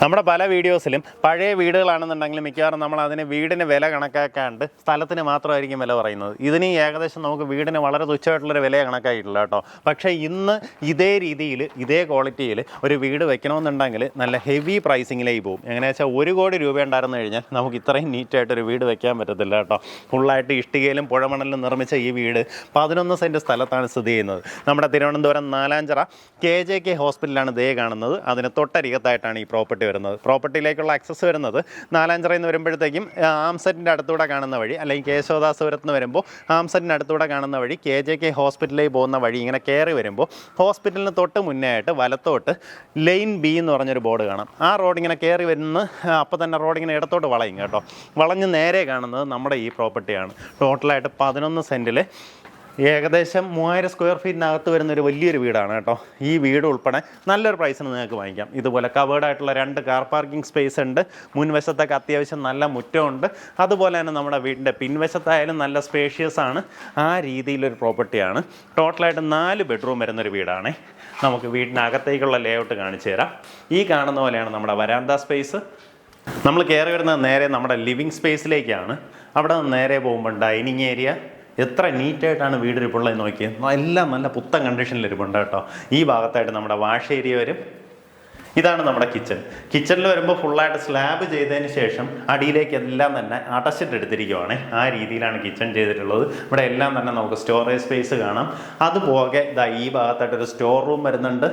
നമ്മുടെ പല വീഡിയോസിലും പഴയ വീടുകളാണെന്നുണ്ടെങ്കിൽ മിക്കവാറും നമ്മൾ അതിന് വീടിന് വില കണക്കാക്കാണ്ട് സ്ഥലത്തിന് മാത്രമായിരിക്കും വില പറയുന്നത്. ഇതിന് ഏകദേശം നമുക്ക് വീടിന് വളരെ തുച്ഛമായിട്ടുള്ളൊരു വില കണക്കായിട്ടില്ല കേട്ടോ. പക്ഷേ ഇന്ന് ഇതേ രീതിയിൽ ഇതേ ക്വാളിറ്റിയിൽ ഒരു വീട് വെക്കണമെന്നുണ്ടെങ്കിൽ നല്ല ഹെവി പ്രൈസിങ്ങിലേക്ക് പോകും. എങ്ങനെയാ വെച്ചാൽ ഒരു കോടി രൂപ ഉണ്ടായിരുന്നു കഴിഞ്ഞാൽ നമുക്ക് ഇത്രയും നീറ്റായിട്ടൊരു വീട് വെക്കാൻ പറ്റത്തില്ല കേട്ടോ. ഫുള്ളായിട്ട് ഇഷ്ടികയിലും പുഴമണലിലും നിർമ്മിച്ച ഈ വീട് പതിനൊന്ന് സെന്റ് സ്ഥലത്താണ് സ്ഥിതി ചെയ്യുന്നത്. നമ്മുടെ Thiruvananthapuram Nalanchira K J K ഹോസ്പിറ്റലാണ് ദേ കാണുന്നത്. അതിന് തൊട്ടരികത്തായിട്ടാണ് ഈ പ്രോപ്പർട്ടി വരുന്നത്. പ്രോപ്പർട്ടിയിലേക്കുള്ള ആക്സസ് വരുന്നത് നാലാഞ്ചിറയിൽ നിന്ന് വരുമ്പോഴത്തേക്കും ആംസെറ്റിന്റെ അടുത്തൂടെ കാണുന്ന വഴി അല്ലെങ്കിൽ കേശവദാസപുരത്ത് നിന്ന് വരുമ്പോൾ ആംസെറ്റിന്റെ അടുത്തൂടെ കാണുന്ന വഴി കെ ജെ കെ ഹോസ്പിറ്റലിലേക്ക് പോകുന്ന വഴി ഇങ്ങനെ കയറി വരുമ്പോൾ ഹോസ്പിറ്റലിന് തൊട്ട് മുന്നേ ആയിട്ട് വലത്തോട്ട് ലെയിൻ ബി എന്ന് പറഞ്ഞൊരു ബോർഡ് കാണാം. ആ റോഡ് ഇങ്ങനെ കയറി വരുന്ന അപ്പോൾ തന്നെ റോഡ് ഇങ്ങനെ ഇടത്തോട്ട് വളയും കേട്ടോ. വളഞ്ഞ് നേരെ കാണുന്നത് നമ്മുടെ ഈ പ്രോപ്പർട്ടിയാണ്. ടോട്ടലായിട്ട് പതിനൊന്ന് സെന്റിൽ ഏകദേശം മൂവായിരം സ്ക്വയർ ഫീറ്റിനകത്ത് വരുന്ന ഒരു വലിയൊരു വീടാണ് കേട്ടോ. ഈ വീട് ഉൾപ്പെടെ നല്ലൊരു പ്രൈസിന് നിങ്ങൾക്ക് വാങ്ങിക്കാം. ഇതുപോലെ കവേർഡ് ആയിട്ടുള്ള രണ്ട് കാർ പാർക്കിംഗ് സ്പേസ് ഉണ്ട്. മുൻവശത്തൊക്കെ അത്യാവശ്യം നല്ല മുറ്റമുണ്ട്. അതുപോലെ തന്നെ നമ്മുടെ വീടിന്റെ പിൻവശത്തായാലും നല്ല സ്പേഷ്യസ് ആണ്. ആ രീതിയിലൊരു പ്രോപ്പർട്ടിയാണ് ടോട്ടലായിട്ട് നാല് ബെഡ്റൂം വരുന്നൊരു വീടാണ്. നമുക്ക് വീടിനകത്തേക്കുള്ള ലേഔട്ട് കാണിച്ചു തരാം. ഈ കാണുന്ന പോലെയാണ് നമ്മുടെ വരാന്ത സ്പേസ് നമ്മൾ കയറി വരുന്നത് നേരെ നമ്മുടെ ലിവിങ് സ്പേസിലേക്കാണ് അവിടെ നിന്ന് നേരെ പോകുമ്പോൾ ഡൈനിങ് ഏരിയ എത്ര നീറ്റായിട്ടാണ് വീട് ഇരിപ്പുള്ളത് നോക്കിയത് എല്ലാം നല്ല പുത്തൻ കണ്ടീഷനിൽ ഇരിപ്പുണ്ട് കേട്ടോ. ഈ ഭാഗത്തായിട്ട് നമ്മുടെ വാഷ് ഏരിയ വരും. ഇതാണ് നമ്മുടെ കിച്ചൺ കിച്ചണിൽ വരുമ്പോൾ ഫുള്ളായിട്ട് സ്ലാബ് ചെയ്തതിന് ശേഷം അടിയിലേക്ക് എല്ലാം തന്നെ അടച്ചിട്ട് എടുത്തിരിക്കുവാണ്. ആ രീതിയിലാണ് കിച്ചൺ ചെയ്തിട്ടുള്ളത്. ഇവിടെ എല്ലാം തന്നെ നമുക്ക് സ്റ്റോറേജ് സ്പേസ് കാണാം. അതുപോകെ ഇതാ ഈ ഭാഗത്തായിട്ടൊരു സ്റ്റോർ റൂം വരുന്നുണ്ട്.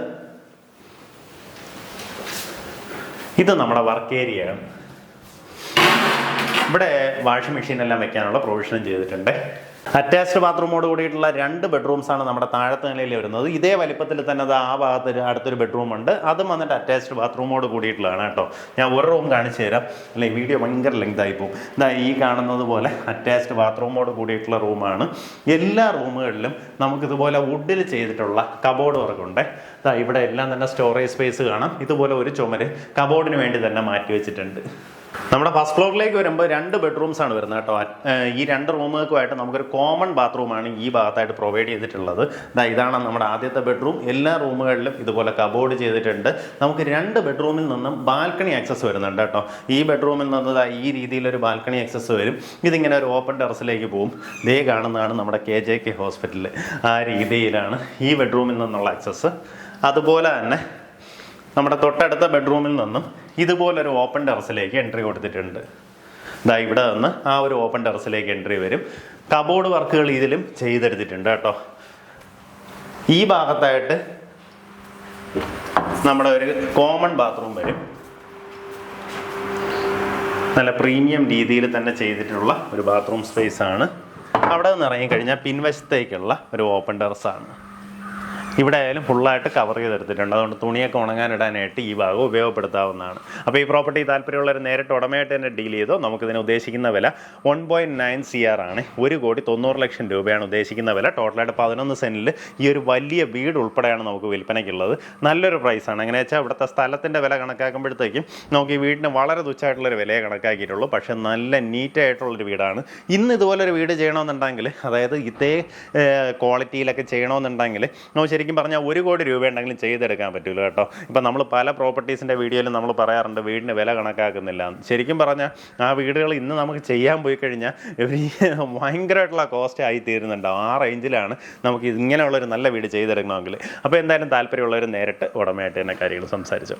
ഇത് നമ്മുടെ വർക്ക് ഏരിയയാണ് ഇവിടെ വാഷിംഗ് മെഷീൻ എല്ലാം വെക്കാനുള്ള പ്രൊവിഷനും ചെയ്തിട്ടുണ്ട്. അറ്റാച്ച്ഡ് ബാത്റൂമോട് കൂടിയിട്ടുള്ള രണ്ട് ബെഡ്റൂംസ് ആണ് നമ്മുടെ താഴത്തെ നിലയിൽ വരുന്നത്. ഇതേ വലിപ്പത്തിൽ തന്നെ ആ ഭാഗത്ത് അടുത്തൊരു ബെഡ്റൂം ഉണ്ട് അതും വന്നിട്ട് അറ്റാച്ച്ഡ് ബാത്റൂമോട് കൂടിയിട്ടുള്ളതാണ് കേട്ടോ. ഞാൻ ഒരു റൂം കാണിച്ചു തരാം. അല്ലെ വീഡിയോ ഭയങ്കര ലെങ്ത് ആയി പോകും. ഇതാ ഈ കാണുന്നത് പോലെ അറ്റാച്ച്ഡ് ബാത്റൂമോട് കൂടിയിട്ടുള്ള റൂമാണ്. എല്ലാ റൂമുകളിലും നമുക്കിതുപോലെ വുഡിൽ ചെയ്തിട്ടുള്ള കബോർഡ് വർക്കുണ്ട് ഇതാ ഇവിടെ എല്ലാം തന്നെ സ്റ്റോറേജ് സ്പേസ് കാണാം. ഇതുപോലെ ഒരു ചുമര് കബോർഡിന് വേണ്ടി തന്നെ മാറ്റി വെച്ചിട്ടുണ്ട്. നമ്മുടെ ഫസ്റ്റ് ഫ്ലോറിലേക്ക് വരുമ്പോൾ രണ്ട് ബെഡ്റൂംസ് ആണ് വരുന്നത് കേട്ടോ. ഈ രണ്ട് റൂമുകൾക്കുമായിട്ട് നമുക്കൊരു കോമൺ ബാത്റൂമാണ് ഈ ഭാഗത്തായിട്ട് പ്രൊവൈഡ് ചെയ്തിട്ടുള്ളത്. ഇതാണ് നമ്മുടെ ആദ്യത്തെ ബെഡ്റൂം എല്ലാ റൂമുകളിലും ഇതുപോലെ കബോർഡ് ചെയ്തിട്ടുണ്ട്. നമുക്ക് രണ്ട് ബെഡ്റൂമിൽ നിന്നും ബാൽക്കണി ആക്സസ് വരുന്നുണ്ട് കേട്ടോ. ഈ ബെഡ്റൂമിൽ നിന്ന് ഈ രീതിയിലൊരു ബാൽക്കണി ആക്സസ് വരും. ഇതിങ്ങനെ ഒരു ഓപ്പൺ ടെറസിലേക്ക് പോകും ദേ കാണുന്നതാണ് നമ്മുടെ കെ ജെ കെ ഹോസ്പിറ്റലിൽ ആ രീതിയിലാണ് ഈ ബെഡ്റൂമിൽ നിന്നുള്ള ആക്സസ് അതുപോലെ തന്നെ നമ്മുടെ തൊട്ടടുത്ത ബെഡ്റൂമിൽ നിന്നും ഇതുപോലൊരു ഓപ്പൺ ടെറസിലേക്ക് എൻട്രി കൊടുത്തിട്ടുണ്ട്. ഇതാ ഇവിടെ നിന്ന് ആ ഒരു ഓപ്പൺ ടെറസിലേക്ക് എൻട്രി വരും. കബോർഡ് വർക്കുകൾ ഇതിലും ചെയ്തെടുത്തിട്ടുണ്ട് കേട്ടോ. ഈ ഭാഗത്തായിട്ട് നമ്മുടെ ഒരു കോമൺ ബാത്റൂം വരും. നല്ല പ്രീമിയം രീതിയിൽ തന്നെ ചെയ്തിട്ടുള്ള ഒരു ബാത്റൂം സ്പേസ് ആണ്. അവിടെ നിന്ന് ഇറങ്ങിക്കഴിഞ്ഞാൽ പിൻവശത്തേക്കുള്ള ഒരു ഓപ്പൺ ടെറസാണ് ഇവിടെ ആയാലും ഫുള്ളായിട്ട് കവർ ചെയ്തെടുത്തിട്ടുണ്ട്. അതുകൊണ്ട് തുണിയൊക്കെ ഉണങ്ങാനിടാനായിട്ട് ഈ ഭാഗം ഉപയോഗപ്പെടുത്താവുന്നതാണ്. അപ്പോൾ ഈ പ്രോപ്പർട്ടി താല്പര്യമുള്ളവർ നേരിട്ട് ഉടമയായിട്ട് തന്നെ ഡീൽ ചെയ്തോ? നമുക്കിതിന് ഉദ്ദേശിക്കുന്ന വില one point nine C R ആണ്. ഒരു കോടി തൊണ്ണൂറ് ലക്ഷം രൂപയാണ് ഉദ്ദേശിക്കുന്ന വില. ടോട്ടലായിട്ട് പതിനൊന്ന് സെന്റിൽ ഈ ഒരു വലിയ വീട് ഉൾപ്പെടെയാണ് നമുക്ക് വിൽപ്പനയ്ക്കുള്ളത്. നല്ലൊരു പ്രൈസാണ് എങ്ങനെ വെച്ചാൽ ഇവിടുത്തെ സ്ഥലത്തിന്റെ വില കണക്കാക്കുമ്പോഴത്തേക്കും നമുക്ക് ഈ വീടിന് വളരെ തുച്ഛമായിട്ടുള്ളൊരു വിലയെ കണക്കാക്കിയിട്ടുള്ളൂ. പക്ഷേ നല്ല നീറ്റായിട്ടുള്ളൊരു വീടാണ്. ഇന്ന് ഇതുപോലൊരു വീട് ചെയ്യണമെന്നുണ്ടെങ്കിൽ അതായത് ഇതേ ക്വാളിറ്റിയിലൊക്കെ ചെയ്യണമെന്നുണ്ടെങ്കിൽ നമുക്ക് ശരിക്കും പറഞ്ഞാൽ ഒരു കോടി രൂപ ഉണ്ടെങ്കിലും ചെയ്തെടുക്കാൻ പറ്റില്ല കേട്ടോ. ഇപ്പം നമ്മൾ പല പ്രോപ്പർട്ടീസിന്റെ വീഡിയോയിലും നമ്മൾ പറയാറുണ്ട് വീടിന് വില കണക്കാക്കുന്നില്ല. ശരിക്കും പറഞ്ഞാൽ ആ വീടുകൾ ഇന്ന് നമുക്ക് ചെയ്യാൻ പോയി കഴിഞ്ഞാൽ ഇവർ ഭയങ്കരമായിട്ടുള്ള കോസ്റ്റ് ആയി തീരുന്നുണ്ട്. ആ റേഞ്ചിലാണ് നമുക്ക് ഇങ്ങനെയുള്ളൊരു നല്ല വീട് ചെയ്തെടുക്കണമെങ്കിൽ. അപ്പോൾ എന്തായാലും താല്പര്യമുള്ളവർ നേരിട്ട് ഉടമയായിട്ട് തന്നെ കാര്യങ്ങൾ സംസാരിച്ചു.